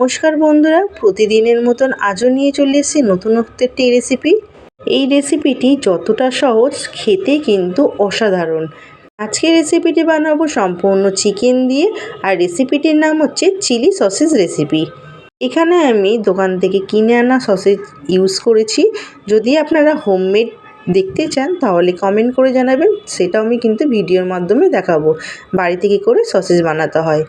নমস্কার বন্ধুরা, প্রতিদিনের মতন আজও নিয়ে চলে এসেছি নতুনত্ব একটি রেসিপি এই রেসিপিটি যতটা সহজ, খেতে কিন্তু অসাধারণ। আজকের রেসিপিটি বানাবো সম্পূর্ণ চিকেন দিয়ে, আর রেসিপিটির নাম হচ্ছে চিলি সসেজ রেসিপি এখানে আমি দোকান থেকে কিনে আনা সসেজ ইউজ করেছি। যদি আপনারা হোমমেড দেখতে চান, তাহলে কমেন্ট করে জানাবেন, সেটাও আমি কিন্তু ভিডিওর মাধ্যমে দেখাবো। বাড়িতে কী করে সসেজ বানাতে হয়?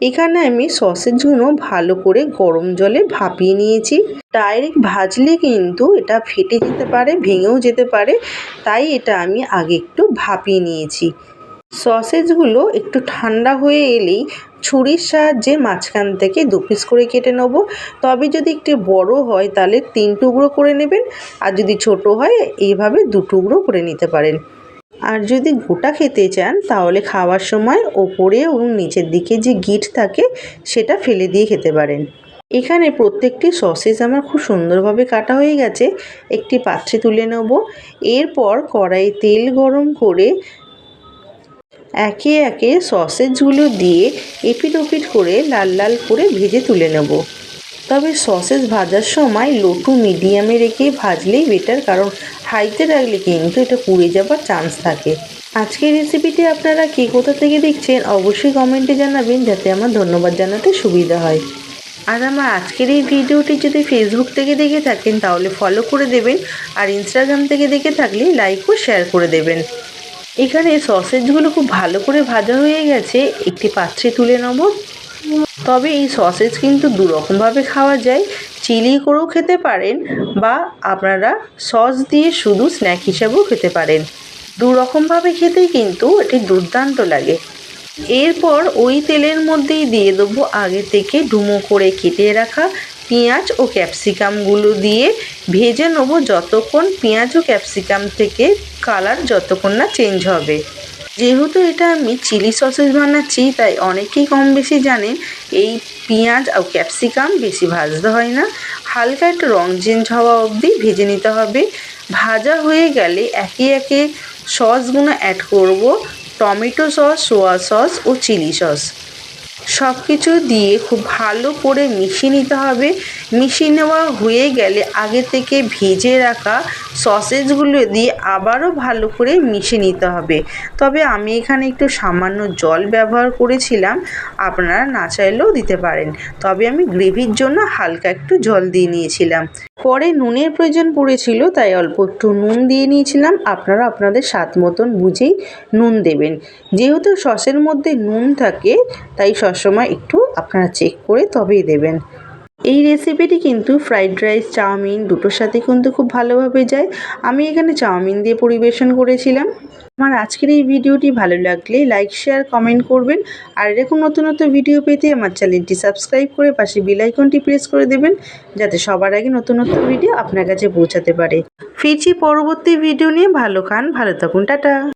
এখানে আমি সসেজগুলো ভালো করে গরম জলে ভাপিয়ে নিয়েছি। ডাইরেক্ট ভাজলে কিন্তু এটা ফেটে যেতে পারে, ভেঙেও যেতে পারে। তাই এটা আমি আগে একটু ভাপিয়ে নিয়েছি। সসেজগুলো একটু ঠান্ডা হয়ে এলেই ছুরির সাহায্যে মাঝখান থেকে দু পিস করে কেটে নেব। তবে যদি একটু বড় হয় তাহলে তিন টুকরো করে নেবেন, আর যদি ছোট হয় এইভাবে দু টুকরো করে নিতে পারেন। আর যদি গোটা খেতে চান, তাহলে খাওয়ার সময় ওপরে এবং নিচের দিকে যে গিট থাকে, সেটা ফেলে দিয়ে খেতে পারেন। এখানে প্রত্যেকটি সসেজ আমার খুব সুন্দরভাবে কাটা হয়ে গেছে। একটি পাত্রে তুলে নেব। এরপর কড়াই তেল গরম করে একে একে সসেজগুলো দিয়ে এপিট ওপিট করে লাল লাল করে ভেজে তুলে নেব। তবে সসেজ ভাজার সময় লো টু মিডিয়ামে রেখে ভাজলেই বেটার কারণ হাইতে রাখলে কিন্তু এটা পুড়ে যাবার চান্স থাকে। আজকের রেসিপিটি আপনারা কে কোথা থেকে দেখছেন অবশ্যই কমেন্টে জানাবেন, যাতে আমার ধন্যবাদ জানাতে সুবিধা হয়। আর আমার আজকের এই ভিডিওটি যদি ফেসবুক থেকে দেখে থাকেন, তাহলে ফলো করে দেবেন, আর ইনস্টাগ্রাম থেকে দেখে থাকলে লাইক ও শেয়ার করে দেবেন। এখানে সসেজগুলো খুব ভালো করে ভাজা হয়ে গেছে, একটি পাত্রে তুলে নেব। তবে এই সসেজ কিন্তু দুরকমভাবে খাওয়া যায়। চিলি করেও খেতে পারেন বা আপনারা সস দিয়ে শুধু স্ন্যাক হিসাবেও খেতে পারেন। দু রকমভাবে খেতেই কিন্তু এটি দুর্দান্ত লাগে। এরপর ওই তেলের মধ্যেই দিয়ে দেবো আগে থেকে ডুমো করে কেটে রাখা পেঁয়াজ ও ক্যাপসিকামগুলো দিয়ে ভেজে নেব যতক্ষণ পেঁয়াজ ও ক্যাপসিকাম থেকে কালার যতক্ষণ না চেঞ্জ হবে। যেহেতু এটা আমি চিলি সসেস বানাচ্ছি, তাই অনেকেই কম বেশি জানেন এই পেঁয়াজ আর ক্যাপসিকাম বেশি ভাজতে হয় না। হালকা একটু রং চেঞ্জ হওয়া অবধি ভেজে নিতে হবে। ভাজা হয়ে গেলে একে একে সসগুলো অ্যাড করব, টমেটো সস সোয়া সস ও চিলি সস সব কিছু দিয়ে খুব ভালো করে মিশিয়ে নিতে হবে। মিশিয়ে নেওয়া হয়ে গেলে আগে থেকে ভেজে রাখা সসেজগুলো দিয়ে আবারও ভালো করে মিশিয়ে নিতে হবে। তবে আমি এখানে একটু সামান্য জল ব্যবহার করেছিলাম, আপনারা না চাইলেও দিতে পারেন। তবে আমি গ্রেভির জন্য হালকা একটু জল দিয়ে নিয়েছিলাম। পরে নুনের প্রয়োজন পড়েছিল, তাই অল্প একটু নুন দিয়ে নিয়েছিলাম। আপনারা আপনাদের স্বাদ মতন বুঝেই নুন দেবেন। যেহেতু সসের মধ্যে নুন থাকে, তাই সবসময় একটু আপনারা চেক করে তবেই দেবেন। এই রেসিপিটি কিন্তু ফ্রাইড রাইস চাউমিন দুটোর সাথে কিন্তু খুব ভালোভাবে যায়। আমি এখানে চাউমিন দিয়ে পরিবেশন করেছিলাম। আমার আজকের এই ভিডিওটি ভালো লাগলে লাইক শেয়ার কমেন্ট করবেন। আর এরকম নতুন নতুন ভিডিও পেতে আমার চ্যানেলটি সাবস্ক্রাইব করে পাশে বেলাইকনটি প্রেস করে দেবেন, যাতে সবার আগে নতুন নতুন ভিডিও আপনার কাছে পৌঁছাতে পারে। ফিরছি পরবর্তী ভিডিও নিয়ে। ভালো খান, ভালো থাকুন, টাটা।